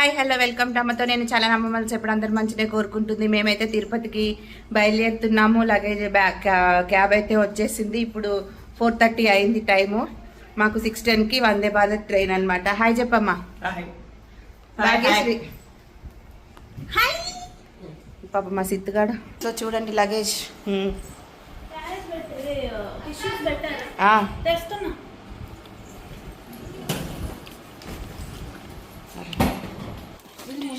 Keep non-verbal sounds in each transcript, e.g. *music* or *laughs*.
Hi hello welcome to అమ్మతో నేను చాలా నమ్మమని చెప్పడం అందరు మంచిగా కోరుకుంటుంది. మేమైతే తిరుపతికి బయలుదేరుతున్నాము. లగేజ్ బ్యాగ్ క్యా- క్యాబ్ అయితే వచ్చేసింది. ఇప్పుడు ఫోర్ థర్టీ అయింది టైము మాకు సిక్స్ టెన్కి వందే భారత్ ట్రైన్ అనమాట హాయ్ చెప్పమ్మా. భాగ్యశ్రీ హాయ్ పాప మా సిద్ధుగాడు సో చూడండి luggage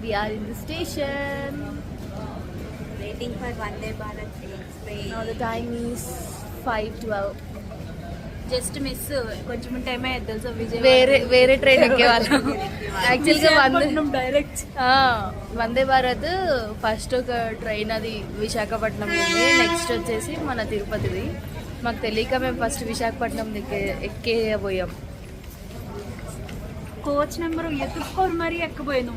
we are in the station. waiting for Vande Bharat Express. Now the time is 5:12. Just miss కొంచెం టైం అయ్యేది తెలుసా విజయ్ వేరే వేరే ట్రైన్ ఎక్కేవాళ్ళం యాక్చువల్గా వందే డైరెక్ట్ వందే భారత్ ఫస్ట్ ఒక ట్రైన్ అది విశాఖపట్నం ఉంది నెక్స్ట్ వచ్చేసి మన తిరుపతిది మాకు తెలియక మేము ఫస్ట్ విశాఖపట్నం ఎక్కే ఎక్కేయబోయాం కోచ్ నెంబర్ ఎత్తుక్కోరు మరీ ఎక్కబోయాను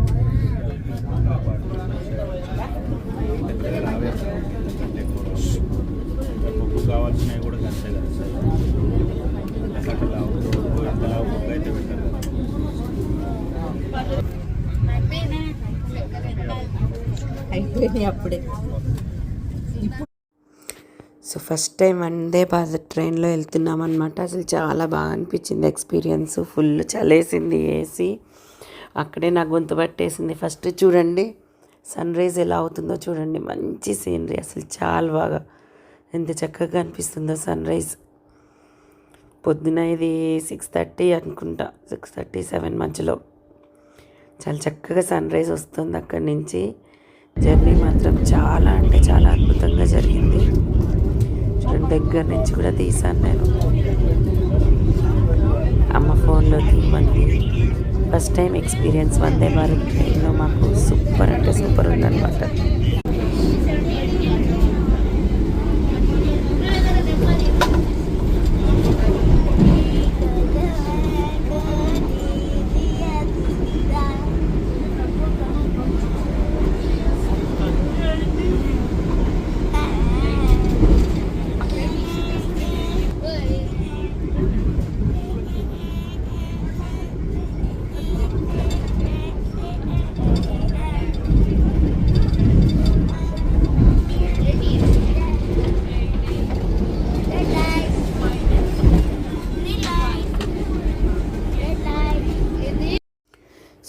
కావాల్సినవి కూడా అంతే కదా సార్. అయితే పెట్టారు అయిపోయినాయి అప్పుడే. So first time Vande Bharat ట్రైన్లో వెళ్తున్నాం అనమాట అసలు చాలా బాగా అనిపించింది ఎక్స్పీరియన్స్. ఫుల్ చలేసింది ఏసీ అక్కడే నా గొంతు పట్టేసింది. ఫస్ట్ చూడండి సన్ రైజ్ ఎలా అవుతుందో చూడండి. మంచి సీనరీ అసలు చాలా బాగా. ఎంత చక్కగా అనిపిస్తుందో సన్ రైజ్. పొద్దున ఇది సిక్స్ థర్టీ అనుకుంటా సిక్స్ థర్టీ సెవెన్ మధ్యలో. చాలా చక్కగా సన్ రైజ్ వస్తుంది అక్కడి నుంచి. జర్నీ మాత్రం చాలా అంటే చాలా అద్భుతంగా జరిగింది. చూడండి దగ్గర నుంచి కూడా తీసాను నేను. అమ్మ ఫోన్లో తీయమంది. First time experience Vande Bharat ట్రైన్లో మాకు సూపర్ అంటే సూపర్ ఉందన్నమాట.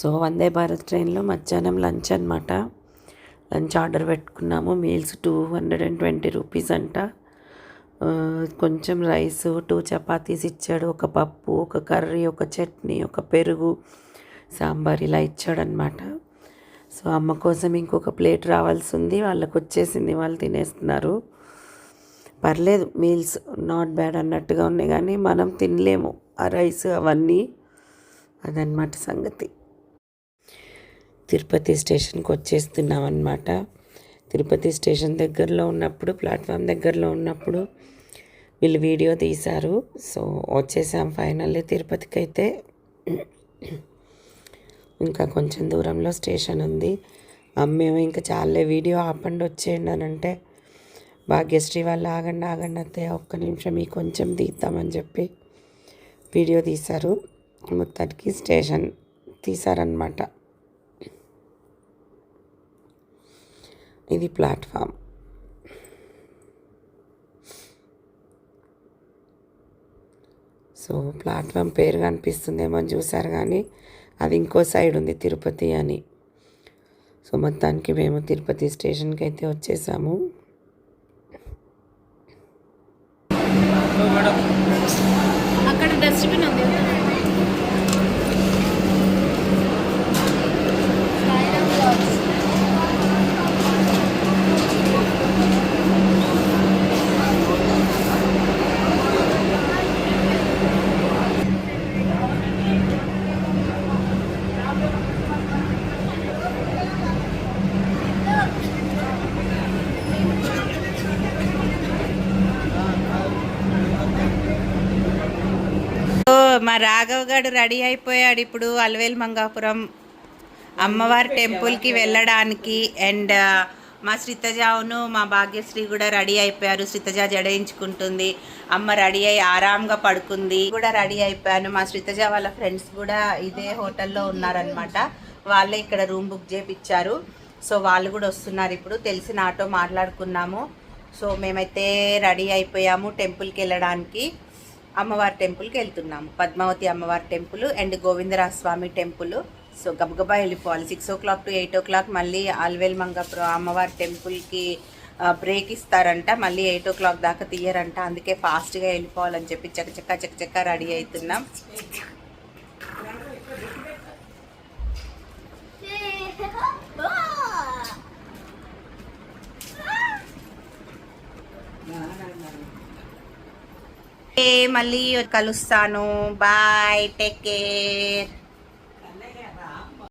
సో వందే భారత్ ట్రైన్లో మధ్యాహ్నం లంచ్ అనమాట లంచ్ ఆర్డర్ పెట్టుకున్నాము. Meals two hundred and twenty rupees అంట. కొంచెం రైస్ టూ చపాతీస్ ఇచ్చాడు. ఒక పప్పు ఒక కర్రీ ఒక చట్నీ ఒక పెరుగు సాంబార్ ఇలా ఇచ్చాడనమాట సో అమ్మ కోసం ఇంకొక ప్లేట్ రావాల్సి ఉంది వాళ్ళకి వచ్చేసింది వాళ్ళు తినేస్తున్నారు. పర్లేదు మీల్స్ నాట్ బ్యాడ్ అన్నట్టుగా ఉన్నాయి కానీ మనం తినలేము. ఆ రైస్ అవన్నీ. అదనమాట సంగతి. తిరుపతి స్టేషన్కి వచ్చేస్తున్నాం అనమాట తిరుపతి స్టేషన్ దగ్గరలో ఉన్నప్పుడు ప్లాట్ఫామ్ దగ్గరలో ఉన్నప్పుడు వీళ్ళు వీడియో తీశారు. సో వచ్చేసాం ఫైనల్లీ తిరుపతికి అయితే ఇంకా కొంచెం దూరంలో స్టేషన్ ఉంది. అమ్మేమో ఇంకా చాలే వీడియో ఆపండి వచ్చేయండి అని అంటే భాగ్యశ్రీ వాళ్ళు ఆగండి ఆగండి అత్తయ్య ఒక్క నిమిషం ఈ కొంచెం తీద్దామని చెప్పి వీడియో తీశారు. మొత్తానికి స్టేషన్ తీశారనమాట ఇది ప్లాట్ఫామ్. సో ప్లాట్ఫామ్ పేరు కనిపిస్తుందేమో అని చూసారు కానీ అది ఇంకో సైడ్ ఉంది తిరుపతి అని. సో మొత్తానికి మేము తిరుపతి స్టేషన్కి అయితే వచ్చేసాము. అక్కడ డస్ట్బిన్ ఉంది సో మా రాఘవ్ గారు రెడీ అయిపోయాడు ఇప్పుడు అల్వేల్ మంగాపురం అమ్మవారి టెంపుల్కి వెళ్ళడానికి. అండ్ మా శ్రీతజావును మా భాగ్యశ్రీ కూడా రెడీ అయిపోయారు. శ్రీతజ జడయించుకుంటుంది. అమ్మ రెడీ అయి ఆరాంగా పడుకుంది. కూడా రెడీ అయిపోయాను. మా శ్రీతజ వాళ్ళ ఫ్రెండ్స్ కూడా ఇదే హోటల్లో ఉన్నారనమాట వాళ్ళే ఇక్కడ రూమ్ బుక్ చేపిచ్చారు. సో వాళ్ళు కూడా వస్తున్నారు ఇప్పుడు. తెలిసిన ఆటో మాట్లాడుకున్నాము. సో మేమైతే రెడీ అయిపోయాము టెంపుల్కి వెళ్ళడానికి. అమ్మవారి టెంపుల్కి వెళ్తున్నాము. పద్మావతి అమ్మవారి temple and Govindaraja Swamy temple. So గబగబా వెళ్ళిపోవాలి. Six o'clock to eight o'clock మళ్ళీ ఆల్వేల్ మంగపురం అమ్మవారి టెంపుల్కి బ్రేక్ ఇస్తారంట. మళ్ళీ ఎయిట్ ఓ క్లాక్ దాకా తీయరంట. అందుకే ఫాస్ట్గా వెళ్ళిపోవాలని చెప్పి చకచక్క చకచక్క రెడీ అవుతున్నాం. ఏ, *laughs* *laughs* మళ్ళీ కలుస్తాను. Bye take care